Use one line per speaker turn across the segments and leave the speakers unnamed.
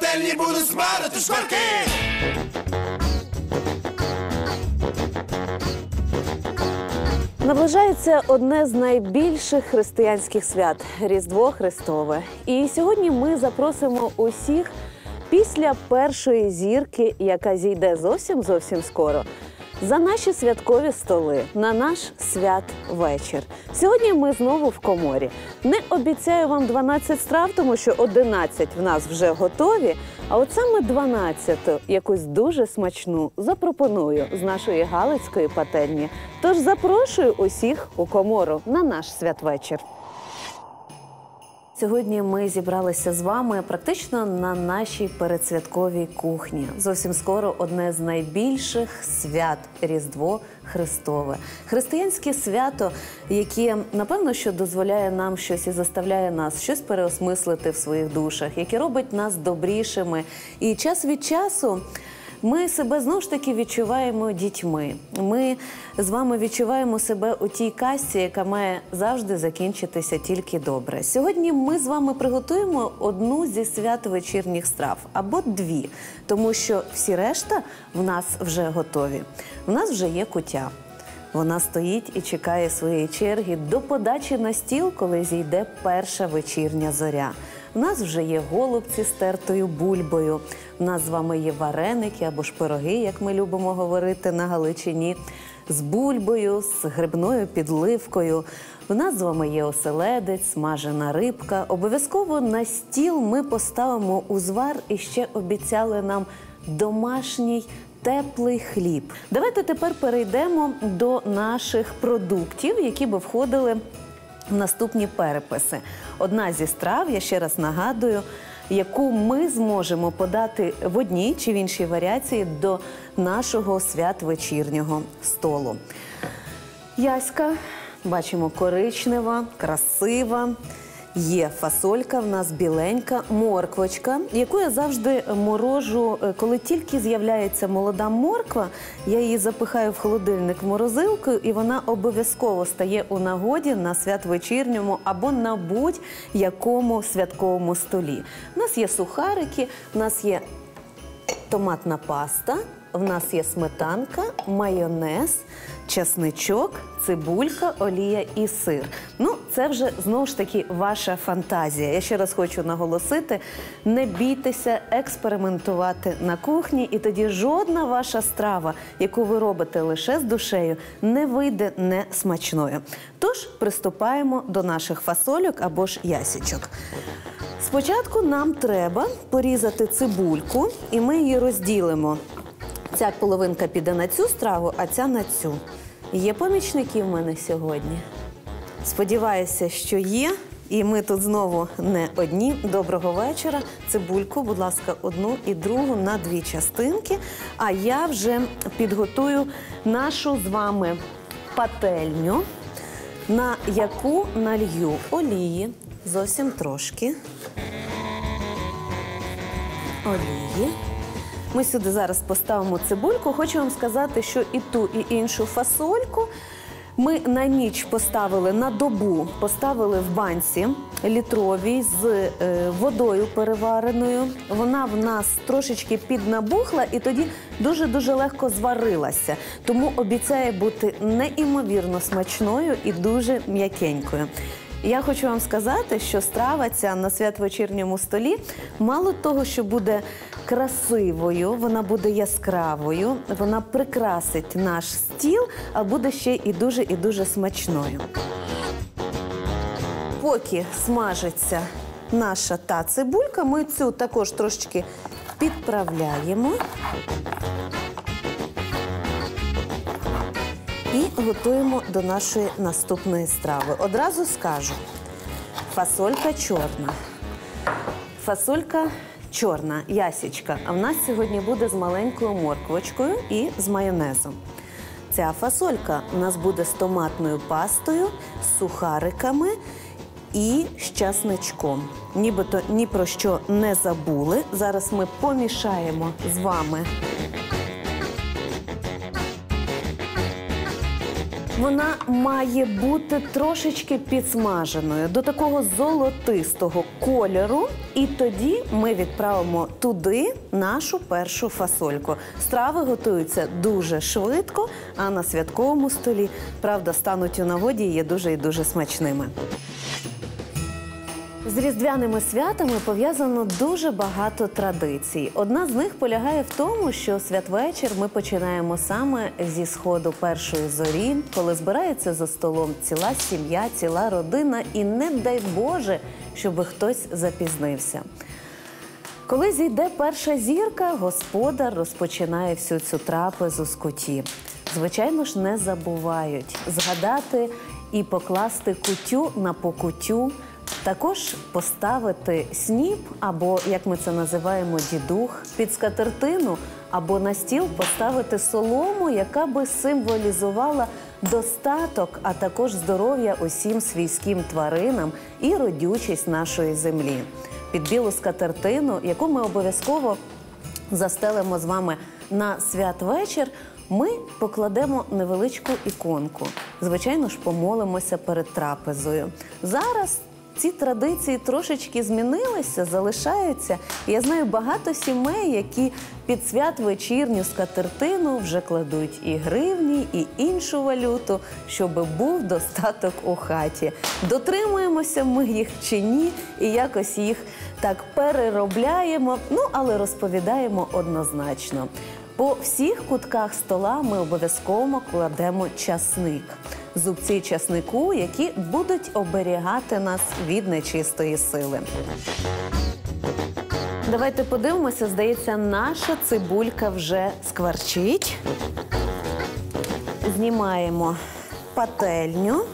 пательні будуть смарити шкварки.
Наближається одне з найбільших християнських свят Різдво Христове. І сьогодні ми запросимо усіх після першої зірки, яка зійде зовсім зовсім скоро. За наші святкові столи на наш святвечір. Сьогодні ми знову в коморі. Не обіцяю вам 12 страв, тому що 11 в нас вже готові. А от саме 12 якусь дуже смачну запропоную з нашої галицької пательні. Тож запрошую усіх у комору на наш святвечір. Сьогодні ми зібралися з вами практично на нашій передсвятковій кухні. Зовсім скоро одне з найбільших свят Різдво Христове. Християнське свято, яке напевно що дозволяє нам щось і заставляє нас щось переосмислити в своїх душах, яке робить нас добрішими. І час від часу. Ми себе знову ж таки відчуваємо дітьми. Ми з вами відчуваємо себе у тій касті, яка має завжди закінчитися тільки добре. Сьогодні ми з вами приготуємо одну зі свят вечірніх страв або дві, тому що всі решта в нас вже готові. В нас вже є кутя. Вона стоїть і чекає своєї черги до подачі на стіл, коли зійде перша вечірня зоря. У нас вже є голубці з тертою бульбою. У нас з вами є вареники або ж пироги, як ми любимо говорити на Галичині, з бульбою, з грибною підливкою. У нас з вами є оселедець, смажена рибка. Обов'язково на стіл ми поставимо узвар і ще обіцяли нам домашній. Теплий хліб. Давайте тепер перейдемо до наших продуктів, які би входили наступні переписи. Одна зі страв, я ще раз нагадую, яку ми зможемо подати в одній чи в іншій варіації до нашого святвечірнього столу. Яська, бачимо, коричнева, красива. Є фасолька, в нас біленька, морквочка, яку я завжди морожу, е, коли тільки з'являється молода морква, я її запихаю в холодильник в морозилку, і вона обов'язково стає у нагоді на святвечірньому або на будь-якому святковому столі. У нас є сухарики, у нас є томатна паста, в нас є сметанка, майонез, часничок, цибулька, олія і сир. Ну, це вже знову ж таки ваша фантазія. Я ще раз хочу наголосити: не бійтеся експериментувати на кухні, і тоді жодна ваша страва, яку ви робите лише з душею, не вийде несмачною. Тож приступаємо до наших фасольок або ж ясічок. Спочатку нам треба порізати цибульку, і ми її розділимо. Ця половинка піде на цю страву, а ця на цю. Є помічники в мене сьогодні. Сподіваюся, що є. І ми тут знову не одні. Доброго вечора. Цибульку, будь ласка, одну і другу на дві частинки. А я вже підготую нашу з вами пательню, на яку налью олії зовсім трошки. Олії. Ми сюди зараз поставимо цибульку. Хочу вам сказати, що і ту, і іншу фасольку ми на ніч поставили на добу, поставили в банці літровій з е, водою перевареною. Вона в нас трошечки піднабухла і тоді дуже дуже легко зварилася. Тому обіцяє бути неймовірно смачною і дуже м'якенькою. Я хочу вам сказати, що страва ця на святвечірньому столі мало того, що буде красивою, вона буде яскравою, вона прикрасить наш стіл, а буде ще і дуже і дуже смачною. Поки смажиться наша та цибулька, ми цю також трошечки підправляємо. І готуємо до нашої наступної страви. Одразу скажу: фасолька чорна. Фасолька чорна, ясічка. А в нас сьогодні буде з маленькою морквочкою і з майонезом. Ця фасолька у нас буде з томатною пастою, з сухариками і з часничком. Нібито ні про що не забули. Зараз ми помішаємо з вами Вона має бути трошечки підсмаженою до такого золотистого кольору, і тоді ми відправимо туди нашу першу фасольку. Страви готуються дуже швидко, а на святковому столі правда стануть у нагоді і є дуже і дуже смачними. З різдвяними святами пов'язано дуже багато традицій. Одна з них полягає в тому, що святвечір ми починаємо саме зі сходу першої зорі, коли збирається за столом ціла сім'я, ціла родина, і не дай Боже, щоб хтось запізнився. Коли зійде перша зірка, господар розпочинає всю цю трапезу з куті. Звичайно ж, не забувають згадати і покласти кутю на покутю. Також поставити сніп, або як ми це називаємо, дідух, під скатертину або на стіл поставити солому, яка би символізувала достаток, а також здоров'я усім свійським тваринам і родючість нашої землі. Під білу скатертину, яку ми обов'язково застелимо з вами на святвечір, ми покладемо невеличку іконку. Звичайно ж, помолимося перед трапезою. Зараз ці традиції трошечки змінилися, залишаються. Я знаю багато сімей, які під святвечірню скатертину вже кладуть і гривні, і іншу валюту, щоб був достаток у хаті. Дотримуємося ми їх чи ні, і якось їх так переробляємо, ну але розповідаємо однозначно. По всіх кутках стола ми обов'язково кладемо часник. Зубці часнику, які будуть оберігати нас від нечистої сили. Давайте подивимося, здається, наша цибулька вже скварчить. Знімаємо пательню.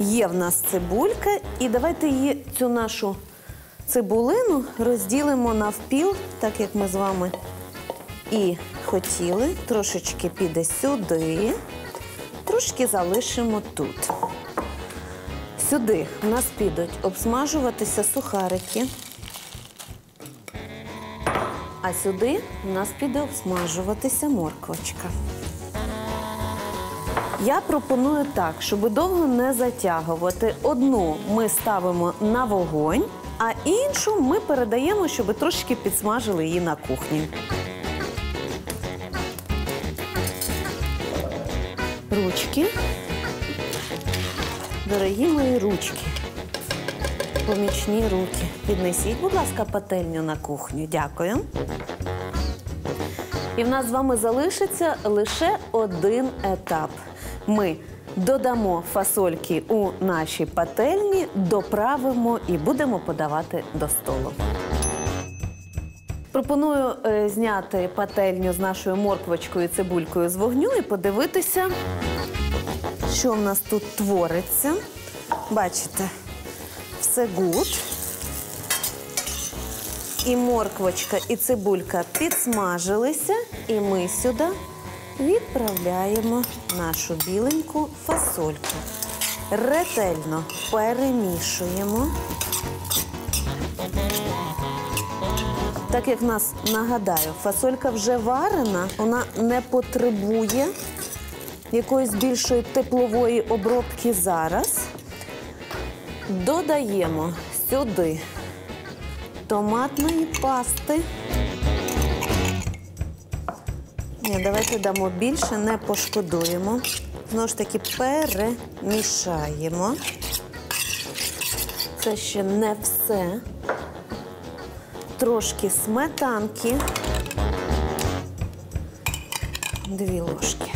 Є в нас цибулька, і давайте її цю нашу цибулину розділимо навпіл, так як ми з вами і хотіли. Трошечки піде сюди, трошки залишимо тут. Сюди в нас підуть обсмажуватися сухарики. А сюди в нас піде обсмажуватися морквочка. Я пропоную так, щоб довго не затягувати. Одну ми ставимо на вогонь, а іншу ми передаємо, щоб трошки підсмажили її на кухні. Ручки. Дорогі мої ручки. Помічні руки. Піднесіть, будь ласка, пательню на кухню. Дякую. І в нас з вами залишиться лише один етап. Ми додамо фасольки у наші пательні, доправимо і будемо подавати до столу. Пропоную е, зняти пательню з нашою морквочкою і цибулькою з вогню і подивитися, що в нас тут твориться. Бачите, все гуд. І морквочка, і цибулька підсмажилися, і ми сюди відправляємо нашу біленьку фасольку. Ретельно перемішуємо. Так як нас нагадаю, фасолька вже варена, вона не потребує якоїсь більшої теплової обробки зараз. Додаємо сюди томатної пасти. Ні, давайте дамо більше, не пошкодуємо. Знову ж таки перемішаємо. Це ще не все. Трошки сметанки. Дві ложки.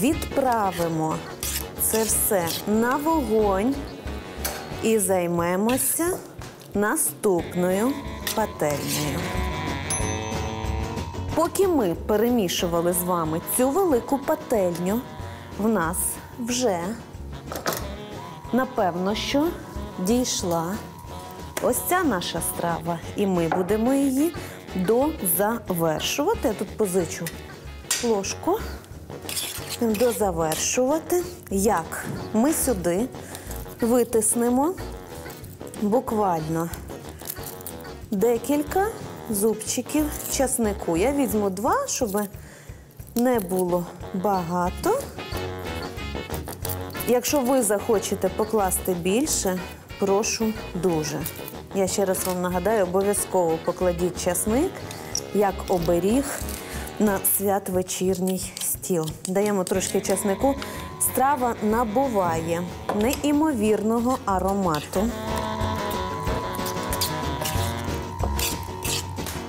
Відправимо це все на вогонь і займемося наступною пательнею. Поки ми перемішували з вами цю велику пательню, в нас вже напевно, що дійшла ось ця наша страва, і ми будемо її дозавершувати. Я тут позичу ложку. Дозавершувати. Як? Ми сюди витиснемо буквально декілька зубчиків часнику. Я візьму два, щоб не було багато. Якщо ви захочете покласти більше, прошу дуже. Я ще раз вам нагадаю, обов'язково покладіть часник як оберіг на святвечірній стіл. Даємо трошки часнику. Страва набуває неймовірного аромату.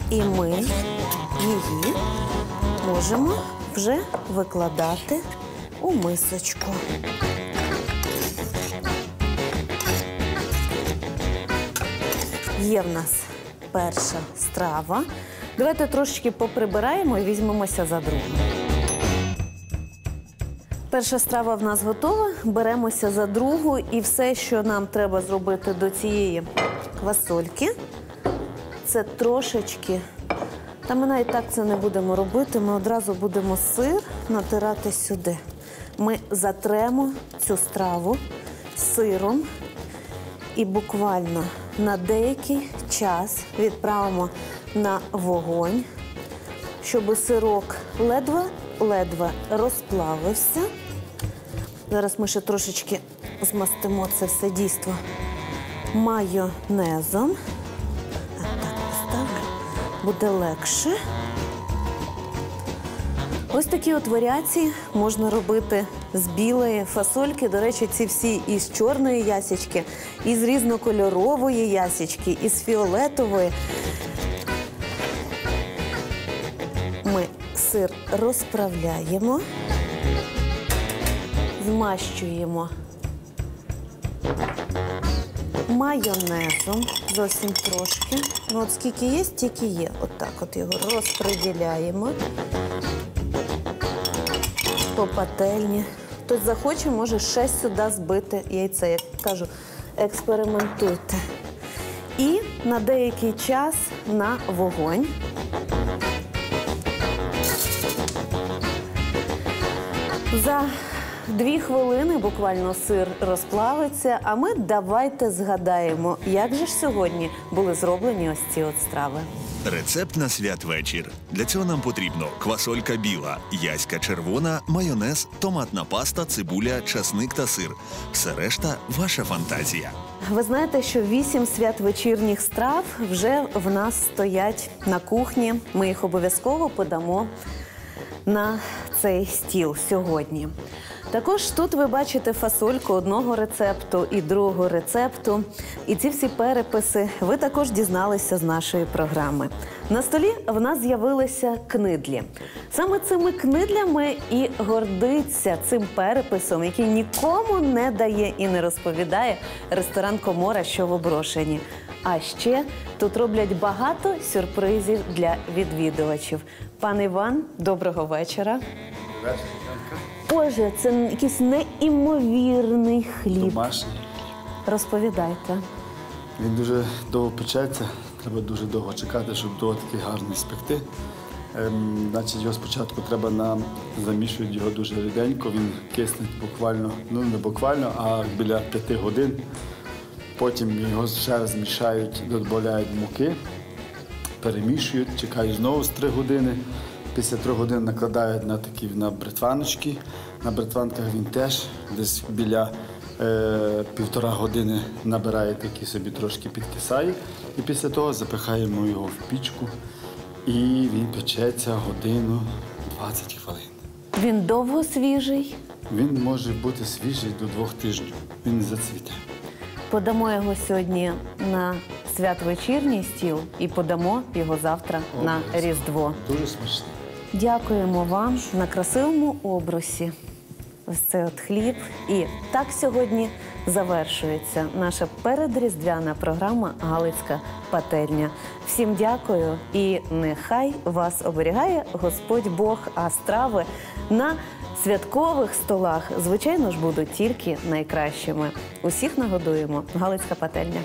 І ми її можемо вже викладати у мисочку. Є в нас перша страва. Давайте трошечки поприбираємо і візьмемося за другу. Перша страва в нас готова. Беремося за другу, і все, що нам треба зробити до цієї квасольки, це трошечки. Та ми навіть так це не будемо робити. Ми одразу будемо сир натирати сюди. Ми затремо цю страву сиром і буквально на деякий час відправимо на вогонь, щоб сирок ледве-ледве розплавився. Зараз ми ще трошечки змастимо це все дійство майонезом. А так поставлю, буде легше. Ось такі от варіації можна робити з білої фасольки. До речі, ці всі із чорної ясічки, із різнокольорової ясічки, із фіолетової. Ми сир розправляємо, змащуємо майонезом зовсім трошки. Ну, от скільки є, стільки є. Отак от його розподіляємо по пательні. Хтось захоче, може ще сюди збити яйце. Як кажу, експериментуйте. І на деякий час на вогонь. За дві хвилини буквально сир розплавиться, а ми давайте згадаємо, як же ж сьогодні були зроблені ось ці от страви.
Рецепт на святвечір. Для цього нам потрібно квасолька біла, яська червона, майонез, томатна паста, цибуля, часник та сир. Все решта ваша фантазія.
Ви знаєте, що вісім святвечірніх страв вже в нас стоять на кухні. Ми їх обов'язково подамо на цей стіл сьогодні. Також тут ви бачите фасольку одного рецепту і другого рецепту. І ці всі переписи ви також дізналися з нашої програми. На столі в нас з'явилися книдлі. Саме цими книдлями і гордиться цим переписом, який нікому не дає і не розповідає ресторан Комора, що в оброшенні. А ще тут роблять багато сюрпризів для відвідувачів. Пан Іван, доброго вечора. Боже, це якийсь неймовірний хліб.
Домашній.
Розповідайте.
Він дуже довго печеться, треба дуже довго чекати, щоб до такий гарний спекти. Ем, значить, його спочатку треба на замішують його дуже ріденько, він кисне буквально, ну не буквально, а біля п'яти годин. Потім його ще раз мішають, додають муки, перемішують, чекають знову з три години. Після трьох годин накладають на такі на бритваночки. На бритванках він теж десь біля е, півтора години набирає такі собі трошки підкисає. І після того запихаємо його в пічку і він печеться годину 20 хвилин.
Він довго свіжий.
Він може бути свіжий до двох тижнів. Він не зацвіте.
Подамо його сьогодні на святвечірній стіл і подамо його завтра на Різдво.
Дуже смачний.
Дякуємо вам на красивому обрусі. Ось цей от хліб. І так сьогодні завершується наша передріздвяна програма Галицька пательня. Всім дякую і нехай вас оберігає Господь Бог, а страви на святкових столах, звичайно ж, будуть тільки найкращими. Усіх нагодуємо. Галицька пательня.